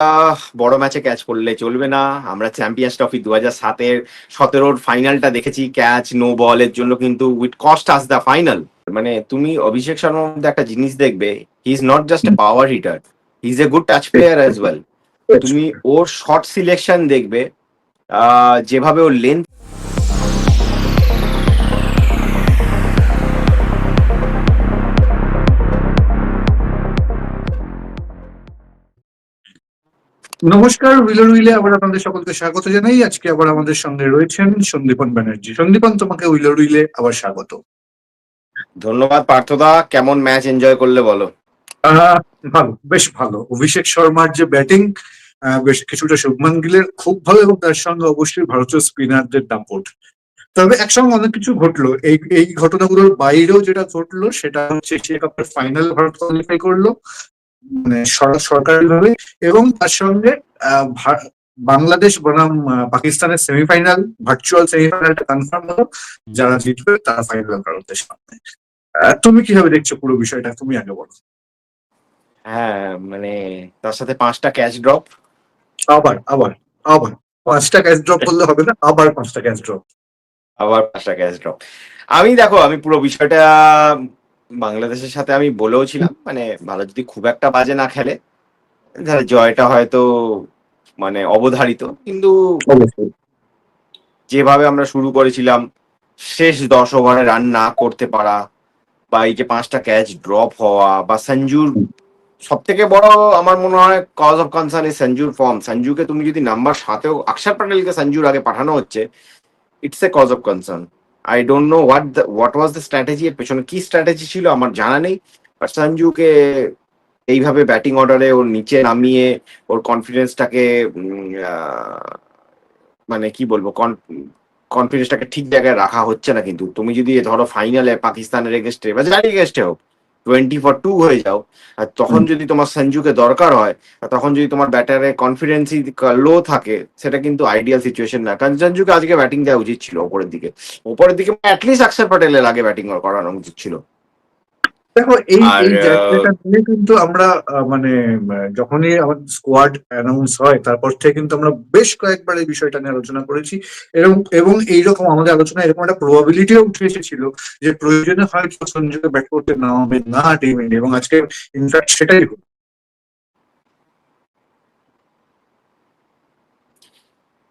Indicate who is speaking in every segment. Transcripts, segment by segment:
Speaker 1: বড় ম্যাচে ক্যাচ করলে চলবে না। আমরা চ্যাম্পিয়ন্স ট্রফি দু হাজার সাতের সতেরোর ফাইনালটা দেখেছি। ক্যাচ নো বলের জন্য কিন্তু with cost us the final মানে তুমি অভিষেক শর্মার মধ্যে একটা জিনিস দেখবে he is not just a power hitter he is a good touch player as well তুমি ওর শর্ট সিলেকশন দেখবে যেভাবে ওর লেন্থ
Speaker 2: নমস্কার উইলার উইলে আবার আপনাদের সকলকে স্বাগত জানাই। আজকে আবার আমাদের সঙ্গে রয়েছেন সন্দীপন ব্যানার্জি। সন্দীপন তোমাকে উইলার উইলে আবার স্বাগত।
Speaker 1: ধন্যবাদ পার্থদা কেমন ম্যাচ এনজয় করলে বলো?
Speaker 2: ভালো বেশ ভালো। অভিষেক শর্মার যে ব্যাটিং বেশ কিছুটা শুভমান গিলের খুব ভালো এবং তার সঙ্গে অবশ্যই ভারতীয় স্পিনারদের দাপট। তবে একসঙ্গে অনেক কিছু ঘটলো। এই এই ঘটনাগুলোর বাইরেও যেটা ঘটলো সেটা হচ্ছে এশিয়া কাপের ফাইনাল ভারত কোয়ালিফাই করল। মানে সরকারি ভাবে এবং তার সঙ্গে বাংলাদেশ বনাম পাকিস্তানের সেমিফাইনাল ভার্চুয়াল সেমিফাইনালটা কনফার্ম হলো। যারা জিতবে তারা ফাইনাল ভারতের সামনে তুমি কীভাবে দেখছ পুরো বিষয়টা? তুমি আগে বলো।
Speaker 1: হ্যাঁ মানে তার সাথে পাঁচটা ক্যাচ ড্রপ
Speaker 2: আবার আবার আবার। পাঁচটা ক্যাচ ড্রপ করলে হবে না আবার পাঁচটা ক্যাচ ড্রপ
Speaker 1: আবার পাঁচটা ক্যাচ ড্রপ আমি দেখো আমি পুরো বিষয়টা বাংলাদেশের সাথে আমি বলেও ছিলাম মানে ভালো যদি খুব একটা বাজে না খেলে তাহলে জয়টা হয়তো মানে অবধারিত। কিন্তু যেভাবে আমরা শুরু করেছিলাম শেষ দশ ওভারে রান না করতে পারা বা এই যে পাঁচটা ক্যাচ ড্রপ হওয়া বা সঞ্জুর সব থেকে বড় আমার মনে হয় কজ অফ কনসার্ন এই সঞ্জুর ফর্ম সঞ্জুকে তুমি যদি নাম্বার সাতেও অক্ষর প্যাটেলকে সঞ্জুর আগে পাঠানো হচ্ছে it's a cause of concern I don't know what what was the strategy এর পেছনে কি স্ট্র্যাটেজি ছিল, আমার জানা নেই। বাট সঞ্জুকে এইভাবে ব্যাটিং অর্ডারে ওর নিচে নামিয়ে, ওর কনফিডেন্সটাকে মানে কি বলব কনফিডেন্সটাকে ঠিক জায়গায় রাখা হচ্ছে না কিন্তু। তুমি যদি ধরো ফাইনালে পাকিস্তানের এগেস্টে বা যার এগেস্টে হোক। টোয়েন্টি ফর টু হয়ে যাও আর তখন যদি তোমার সঞ্জুকে দরকার হয় আর তখন যদি তোমার ব্যাটারে কনফিডেন্সি লো থাকে সেটা কিন্তু আইডিয়াল সিচুয়েশন না। কারণ সঞ্জুকে আজকে ব্যাটিং দেওয়া উচিত ছিল ওপরের দিকে। ওপরের দিকে অ্যাটলিস্ট অক্ষর প্যাটেলের আগে ব্যাটিং করানো উচিত ছিল।
Speaker 2: দেখো এই জায়গাটা নিয়ে কিন্তু আমরা আহ, মানে যখনই আমাদের স্কোয়াড অ্যানাউন্স হয় তারপর থেকে কিন্তু আমরা বেশ কয়েকবার এই বিষয়টা নিয়ে আলোচনা করেছি। এবং এবং এইরকম আমাদের আলোচনা এরকম একটা প্রবাবিলিটিও উঠে এসেছিল যে প্রয়োজনে হয়তো সঞ্জুকে ব্যাট করতে নামাবে না টিম ইন্ডিয়া এবং আজকে ইনফ্যাক্ট সেটাই হলো।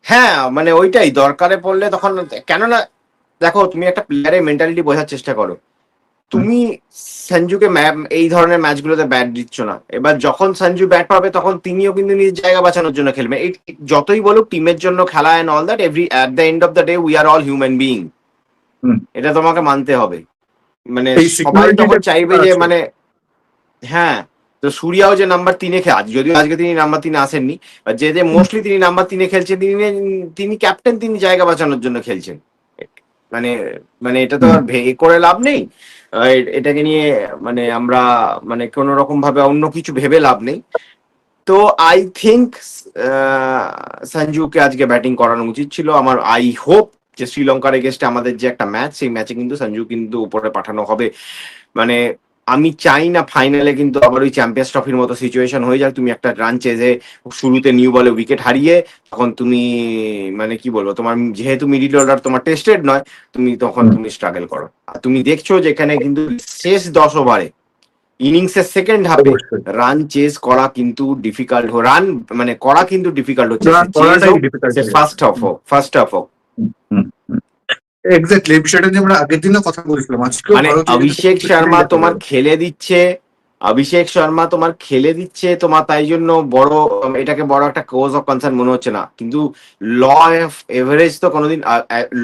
Speaker 1: হ্যাঁ মানে ওইটাই দরকারে পড়লে তখন কেননা দেখো তুমি একটা প্লেয়ারের মেন্টালিটি বোঝার চেষ্টা করো। তুমি সঞ্জুকে এই ধরনের ম্যাচগুলোতে ব্যাট দিচ্ছ না। এবার যখন সঞ্জু ব্যাট পাবে তখন তিনিও কিন্তু নিজের জায়গা বাঁচানোর জন্য খেলবে। যতই বলুক টিমের জন্য খেলা and all that every at the end of the day we are all human being এটা তোমাকে মানতে হবে। মানে সবাই তখন চাইবে যে মানে হ্যাঁ তো সূর্যাও যে নাম্বার তিনে খেলে আজ যদিও আজকে তিনি নাম্বার তিনে আসেননি যে যে মোস্টলি তিনি নাম্বার তিনে খেলছেন তিনি তিনি ক্যাপ্টেন তিনি জায়গা বাঁচানোর জন্য খেলছেন। মানে মানে এটা তো আর করে লাভ নেই। এটাকে নিয়ে মানে আমরা মানে কোনো রকম ভাবে অন্য কিছু ভেবে লাভ নেই। তো আই থিঙ্ক সঞ্জুকে আজকে ব্যাটিং করানো উচিত ছিল। আমার আই হোপ যে শ্রীলঙ্কার এগেস্টে আমাদের যে একটা ম্যাচ সেই ম্যাচে কিন্তু সঞ্জু কিন্তু উপরে পাঠানো হবে। মানে আমি চাই না ফাইনালে কিন্তু আবার ওই চ্যাম্পিয়ন্স ট্রফির মতো সিচুয়েশন হয়ে যাক। তুমি একটা রান চেজে শুরুতে নিউ বলে উইকেট হারিয়ে তখন তুমি মানে কি বলব তোমার যেহেতু মিডিল অর্ডার তোমার টেস্টেড নয় তুমি তখন তুমি স্ট্রাগল করো। আর তুমি দেখছ যেখানে কিন্তু শেষ দশ ওভারে ইনিংসের সেকেন্ড হাফে রান চেজ করা কিন্তু ডিফিকাল্ট হো রান মানে করা কিন্তু ডিফিকাল্ট হচ্ছে। ফার্স্ট হাফ হোক ফার্স্ট হাফ হোক
Speaker 2: এক্স্যাক্টলি বিষয়টা নিয়ে আমরা আগের দিনও কথা বলেছিলাম। আজকে
Speaker 1: মানে অভিষেক শর্মা তোমার খেলে দিচ্ছে অভিষেক শর্মা তোমার খেলে দিচ্ছে তোমার তাই জন্য বড় এটাকে বড় একটা কোজ অফ কনসার্ন মনে হচ্ছে না। কিন্তু ল অফ এভারেজ তো কোনোদিন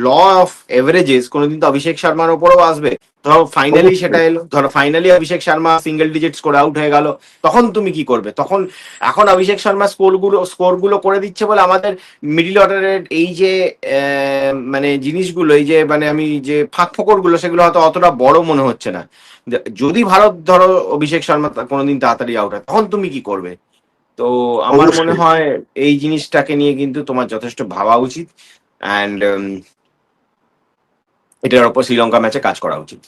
Speaker 1: ল অফ এভারেজেস কোনোদিন তো অভিষেক শর্মার উপরেও আসবে। ধরো ফাইনালি সেটা এলো। ধরো finally Abhishek Sharma single digit score out হয়ে গেল। তখন তুমি কি করবে? তখন এখন অভিষেক শর্মা স্কোরগুলো স্কোরগুলো করে দিচ্ছে বলে আমাদের মিডিল অর্ডারের এই যে মানে জিনিসগুলো এই যে মানে আমি যে ফাঁক ফোকরগুলো সেগুলো হয়তো অতটা বড় মনে হচ্ছে না। যদি ভারত ধরো অভিষেক শর্মা কোনোদিন তাড়াতাড়ি আউট হয় তখন তুমি কি করবে? তো আমার মনে হয় এই জিনিসটাকে নিয়ে কিন্তু তোমার যথেষ্ট ভাবা উচিত। অ্যান্ড এটার উপর শ্রীলঙ্কা ম্যাচে কাজ করা উচিত।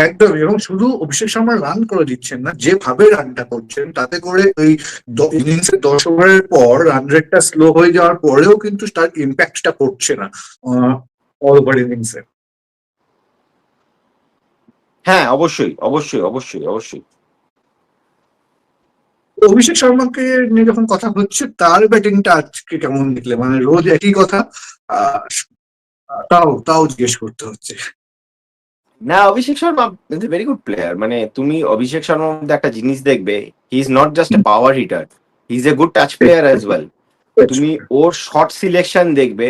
Speaker 2: একদম এবং শুধু অভিষেক শর্মা রান করে দিচ্ছেন না যেভাবে রানটা করছেন তাতে করে ওই ইনিংসের দশ ওভারের পর রান রেটটা স্লো হয়ে যাওয়ার পরেও কিন্তু তার ইম্প্যাক্টটা পড়ছে না অল ওভার ইনিংসে
Speaker 1: হ্যাঁ অবশ্যই অবশ্যই অবশ্যই অবশ্যই।
Speaker 2: অভিষেক শর্মাকে নিয়ে যখন কথা হচ্ছে তার ব্যাটিংটা আজকে কেমন দেখলে? মানে রোজ একই কথা আহ, তাও তাও জিজ্ঞেস করতে হচ্ছে।
Speaker 1: না, Abhishek Sharma is very good player মানে তুমি অভিষেক শর্মার মধ্যে একটা জিনিস দেখবে he is not just a power hitter he is a good touch player as well তুমি ওর শর্ট সিলেকশন দেখবে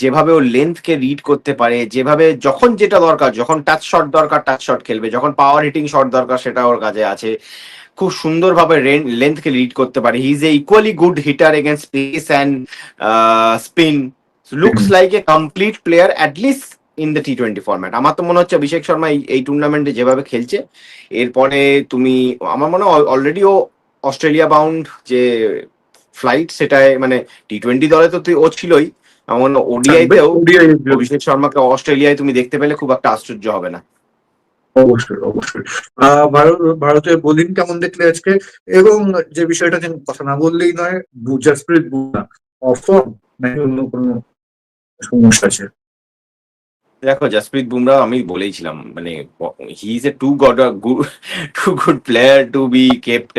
Speaker 1: যেভাবে ও লেন্থকে রিড করতে পারে, যেভাবে যখন যেটা দরকার, যখন টাচ শট দরকার টাচ শট খেলবে, যখন পাওয়ার হিটিং শট দরকার, সেটা ওর কাছে আছে। খুব সুন্দরভাবে লেন্থকে রিড করতে পারে। He is a equally good hitter against space and spin looks like a complete player at least in the T twenty format আমার তো মনে হচ্ছে অভিষেক শর্মা এই টুর্নামেন্টে যেভাবে খেলছে এরপরে তুমি আমার মনে হয় অলরেডি ও অস্ট্রেলিয়া বাউন্ড যে ফ্লাইট সেটাই মানে টি টোয়েন্টি দলে তো তুই ও ছিলই। হয় ওডিআইতেও অভিষেক শর্মাকে অস্ট্রেলিয়ায় তুমি দেখতে পেলে খুব একটা আশ্চর্য হবে না।
Speaker 2: অবশ্যই অবশ্যই। ভারত ভারতের বোলিং কেমন দেখলে আজকে? এবং যে বিষয়টা কথা না বললেই নয় জসপ্রীত বুমরা অফর্ম নাকি অন্য কোনো সমস্যা আছে।
Speaker 1: দেখো জসপ্রীত বুমরা আমি বলেইছিলাম মানে he is a too good too good player to be kept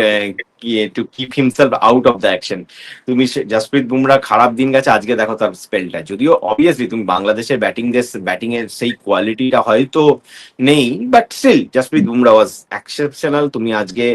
Speaker 1: to keep himself out of the action তুমি জসপ্রীত বুমরা খারাপ দিন গেছে, আজকে দেখো তার স্পেলটা যদিও অবভিয়াসলি তুমি বাংলাদেশের ব্যাটিং ব্যাটিং এর সেই কোয়ালিটিটা হয়তো নেই but still Jasprit Bumrah was exceptional তুমি আজকে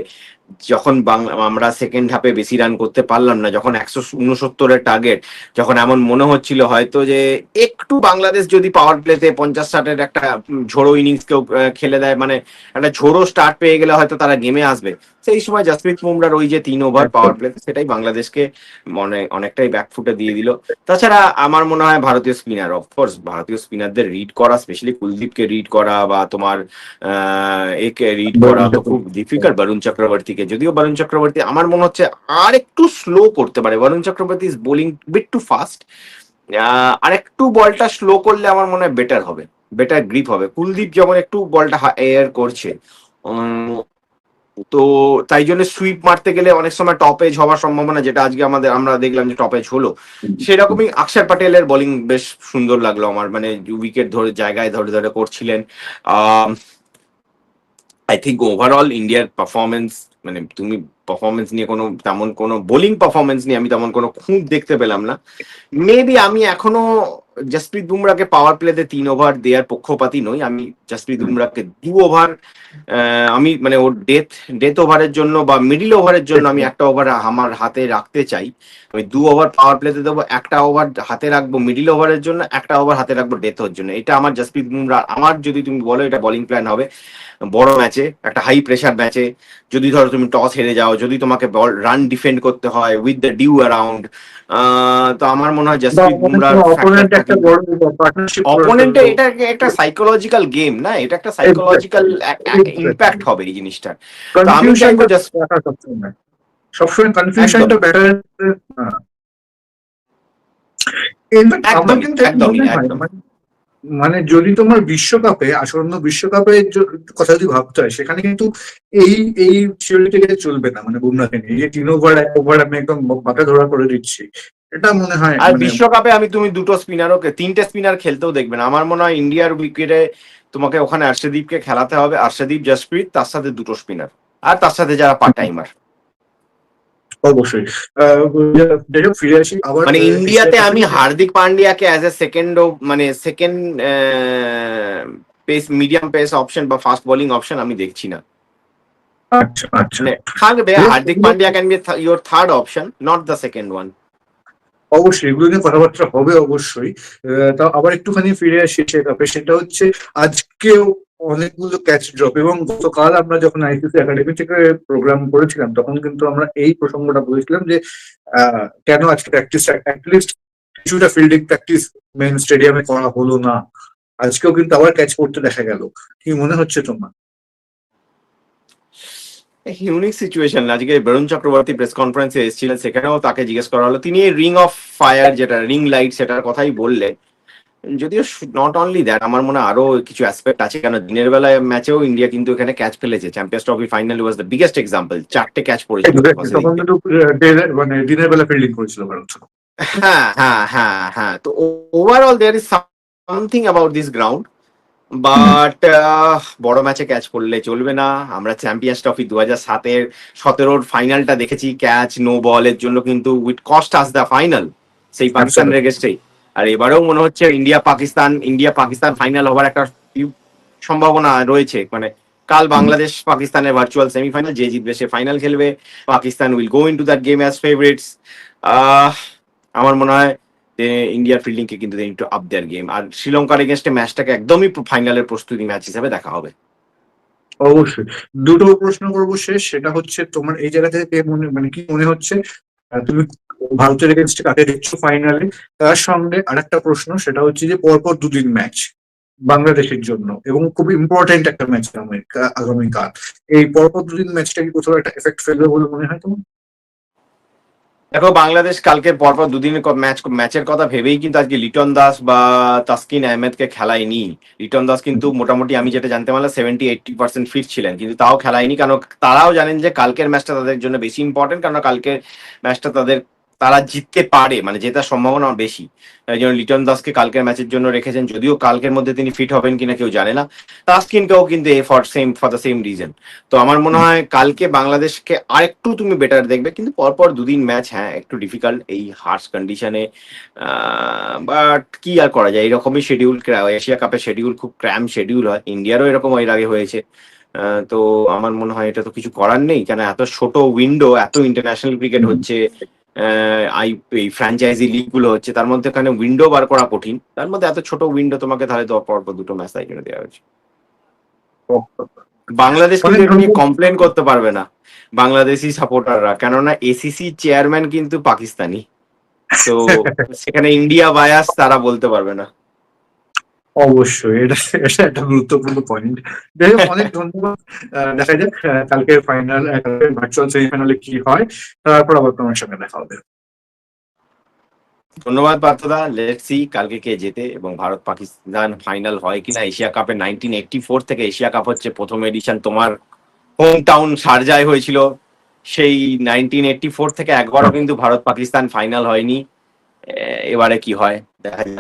Speaker 1: যখন বাংলা আমরা সেকেন্ড হাফে বেশি রান করতে পারলাম না যখন একশো উনসত্তরের টার্গেট যখন এমন মনে হচ্ছিল হয়তো যে একটু বাংলাদেশ যদি পাওয়ার প্লেতে পঞ্চাশ ষাটের একটা ঝোড়ো ইনিংস কেউ খেলে দেয় মানে একটা ঝোড়ো স্টার্ট পেয়ে গেলে হয়তো তারা গেমে আসবে। সেই সময় জাসপ্রীত বুমরার ওই যে তিন ওভার পাওয়ার প্লে সেটাই বাংলাদেশকে মনে অনেকটাই ব্যাকফুটে দিয়ে দিল। তাছাড়া আমার মনে হয় ভারতীয় স্পিনার অফকোর্স ভারতীয় স্পিনারদের রিড করা স্পেশালি কুলদীপকে রিড করা বা তোমার আহ, একে রিড করা তো খুব ডিফিকাল্ট বরুণ চক্রবর্তীকে যদিও বরুণ চক্রবর্তী আমার মনে হচ্ছে আর একটু স্লো করতে পারে। Varun Chakravarthy is bowling bit too fast আর একটু বলটা স্লো করলে আমার মনে হয় বেটার হবে। বেটার গ্রিপ হবে। কুলদীপ যেমন একটু বলটা এয়ার করছে। তো তাই জন্য সুইপ মারতে গেলে অনেক সময় টপ এজ হওয়ার সম্ভাবনা যেটা আজকে আমাদের, আমরা দেখলাম যে টপ এজ হলো। সেরকমই অক্ষর প্যাটেলের বোলিং বেশ সুন্দর লাগল আমার। মানে উইকেট ধরে, জায়গায় ধরে ধরে করছিলেন। আই থিঙ্ক ওভারঅল ইন্ডিয়ার পারফরমেন্স মানে তুমি পারফরমেন্স নিয়ে কোনো তেমন কোনো বোলিং পারফরমেন্স নিয়ে আমি তেমন কোনো খুব দেখতে পেলাম না। মেবি আমি এখনও জসপ্রীত বুমরাকে পাওয়ার প্লেতে তিন ওভার দেওয়ার পক্ষপাতী নই। আমি জসপ্রীত বুমরাকে দু ওভার আমি মানে ওর ডেথ ডেথ ওভারের জন্য বা মিডিল ওভারের জন্য আমি একটা ওভার আমার হাতে রাখতে চাই। আমি দু ওভার পাওয়ার প্লেতে দেবো একটা ওভার হাতে রাখব মিডিল ওভারের জন্য একটা ওভার হাতে রাখব ডেথ ওর জন্য। এটা আমার জসপ্রীত বুমরা আমার যদি তুমি বলো এটা বোলিং প্ল্যান হবে। বড় ম্যাচে একটা হাই প্রেসার ম্যাচে যদি ধরো তুমি টস হেরে যাও যদি তোমাকে বল রান ডিফেন্ড করতে হয় উইথ দ্য ডিউ অ্যারাউন্ড তো আমার মনে হয় জসপ্রীত বুমরার
Speaker 2: অপোনেন্ট
Speaker 1: এটা একটা সাইকোলজিক্যাল গেম না? এটা একটা সাইকোলজিক্যাল ইম্প্যাক্ট হবে এই জিনিসটা। আমি চাইব
Speaker 2: সবসময়। কনফিউশনটা বেটার আমার কিন্তু
Speaker 1: একদমই,
Speaker 2: হয়,
Speaker 1: একদম।
Speaker 2: মানে- যদি তোমার বিশ্বকাপে আসন্ন বিশ্বকাপে কথা যদি ভাবতে হয় সেখানে কিন্তু এই এই থিওরি থেকে চলবে না মানে বুমরাকে নিয়ে। এই যে তিন ওভার এক ওভার আমি একদম মাথা ধরা করে দিচ্ছি। এটা মনে হয়
Speaker 1: আর
Speaker 2: মানে-
Speaker 1: বিশ্বকাপে আমি তুমি দুটো স্পিনারও তিনটে স্পিনার খেলতেও দেখবে না। আমার মনে হয় ইন্ডিয়ার উইকেটে তোমাকে ওখানে আর্শদীপকে খেলাতে হবে। আর্শদীপ জসপ্রীত তার সাথে দুটো স্পিনার আর তার সাথে যারা পার্ট টাইমার
Speaker 2: অবশ্যই। যাই হোক, ফিরে আসি আবার
Speaker 1: মানে ইন্ডিয়াতে আমি হার্দিক পান্ডিয়াকে অ্যাজ এ সেকেন্ড মানে second pace medium pace option বা ফাস্ট বোলিং অপশন আমি দেখছি না।
Speaker 2: আচ্ছা আচ্ছা।
Speaker 1: মানে থাকবে Hardik Pandya can be your third option not the second one
Speaker 2: অবশ্যই এগুলো নিয়ে কথাবার্তা হবে অবশ্যই। তাও আবার একটুখানি ফিরে আসি কাপে সেটা হচ্ছে আজকেও অনেকগুলো ক্যাচ ড্রপ এবং গতকাল আমরা যখন আইসিসি একাডেমি থেকে প্রোগ্রাম করেছিলাম, তখন কিন্তু আমরা এই প্রসঙ্গটা বলেছিলাম যে কেন আজকে প্র্যাকটিস অ্যাটলিস্ট কিছুটা ফিল্ডিং প্র্যাকটিস মেন স্টেডিয়ামে করা হলো না? আজকেও কিন্তু আবার ক্যাচ করতে দেখা গেল। কি মনে হচ্ছে তোমার?
Speaker 1: ইউনিক সিচুয়েশন আজকে বরুণ চক্রবর্তী প্রেস কনফারেন্সে এসেছিলেন, সেখানেও তাকে জিজ্ঞেস করা হলো। তিনি রিং অফ ফায়ার যেটা রিং লাইট সেটার কথাই বললেন। যদিও নট অনলি দ্যাট আমার মনে হয় আরও কিছু অ্যাসপেক্ট আছে। কেন দিনের বেলায় ম্যাচেও ইন্ডিয়া কিন্তু এখানে ক্যাচ ফেলেছে। Champions trophy final was the biggest example চারটে ক্যাচ
Speaker 2: day- মানে দিনের বেলা ফিল্ডিং করেছিল ভারত।
Speaker 1: হ্যাঁ হ্যাঁ হ্যাঁ হ্যাঁ। তো overall there is something about this ground but বড় ম্যাচে ক্যাচ করলে চলবে না। আমরা চ্যাম্পিয়ন্স ট্রফি দু হাজার সাতের সতেরোর ফাইনালটা দেখেছি। ক্যাচ নো বলের জন্য কিন্তু with cost us the final সেই পাকিস্তান
Speaker 2: Absolutely.
Speaker 1: আর এবারেও মনে হচ্ছে India Pakistan India Pakistan final হওয়ার একটা সম্ভাবনা রয়েছে। মানে কাল বাংলাদেশ পাকিস্তানের ভার্চুয়াল সেমিফাইনাল যে জিতবে সে ফাইনাল খেলবে। Pakistan will go into that game as favourites আমার মনে হয় ইন্ডিয়ার ফিল্ডিং কে কিন্তু একটু আপ দেয়ার গেম আর শ্রীলঙ্কার এগেনস্টে ম্যাচটাকে একদমই ফাইনালের প্রস্তুতি ম্যাচ হিসেবে দেখা হবে।
Speaker 2: অবশ্যই। দুটো প্রশ্ন করব শেষ। সেটা হচ্ছে তোমার এই জায়গা থেকে মনে মানে কি মনে হচ্ছে? তুমি ভারতের এগেনস্টে কাকে দেখছ ফাইনালে তার সঙ্গে আরেকটা প্রশ্ন সেটা হচ্ছে যে পরপর দুদিন ম্যাচ বাংলাদেশের জন্য এবং খুব ইম্পর্টেন্ট একটা ম্যাচ আগামীকাল এই পরপর দুদিন ম্যাচটা কি কোথাও একটা এফেক্ট ফেলবে বলে মনে হয় তোমার?
Speaker 1: দেখো বাংলাদেশ কালকে পরপর দুদিনের ম্যাচ ম্যাচের কথা ভেবেই কিন্তু আজকে লিটন দাস বা তাসকিন আহমেদকে খেলায়নি লিটন দাস কিন্তু মোটামুটি আমি যেটা জানতে পারলাম সেভেন্টি এইটটি পার্সেন্ট ফিট ছিলেন। কিন্তু তাও খেলায়নি কারণ তারাও জানেন যে কালকের ম্যাচটা তাদের জন্য বেশি ইম্পর্টেন্ট কারণ কালকের ম্যাচটা তাদের তারা জিততে পারে মানে জেতার সম্ভাবনা বেশি। জন্য লিটন দাসকে কালকের ম্যাচের জন্য রেখেছেন, যদিও কালকের মধ্যে তিনি ফিট হবেন কিনা কেউ জানে না। তাসকিনকেও কিন্তু for same for the same reason তো আমার মনে হয় কালকে বাংলাদেশকে আরেকটু তুমি বেটার দেখবে, কিন্তু পরপর দুদিন ম্যাচ হ্যাঁ একটু ডিফিকাল্ট এই হার্স কন্ডিশনে বাট কি আর করা যায়? এরকমই শিডিউল এশিয়া কাপের শিডিউল খুব ক্র্যাম শিডিউল হয়। ইন্ডিয়ারও এরকম এর আগে হয়েছে। তো আমার মনে হয় এটা তো কিছু করার নেই, কেন এত ছোট উইন্ডো এত ইন্টারন্যাশনাল ক্রিকেট হচ্ছে। আই এই ফ্র্যাঞ্চাইজি লিগগুলো হচ্ছে তার মধ্যে এখানে উইন্ডো বার করা কঠিন। তার মধ্যে এত ছোট উইন্ডো তোমাকে তাহলে পরপর দুটো ম্যাচ তাই জন্য দেওয়া হয়েছে। বাংলাদেশ কিন্তু এটা নিয়ে কমপ্লেন করতে পারবে না বাংলাদেশি সাপোর্টাররা কেননা এসিসি চেয়ারম্যান কিন্তু পাকিস্তানি। তো সেখানে ইন্ডিয়া বায়াস তারা বলতে পারবে না।
Speaker 2: অবশ্যই, এটা এটা একটা গুরুত্বপূর্ণ পয়েন্ট যাই অনেক ধন্যবাদ। দেখা যাক কালকের ফাইনাল ভার্চুয়াল সেমিফাইনালে কি হয়। তারপর আবার তোমার সঙ্গে দেখা হবে।
Speaker 1: ধন্যবাদ পার্থদা লেট সি কালকে কে জেতে এবং ভারত পাকিস্তান ফাইনাল হয় কিনা। এশিয়া কাপে নাইনটিন এইটটি ফোর থেকে এশিয়া কাপ হচ্ছে প্রথম এডিশন তোমার হোম টাউন সারজায় হয়েছিল। সেই নাইনটিন এইটটি ফোর থেকে একবারও কিন্তু ভারত পাকিস্তান ফাইনাল হয়নি এবারে কি হয়? দেখা যাক।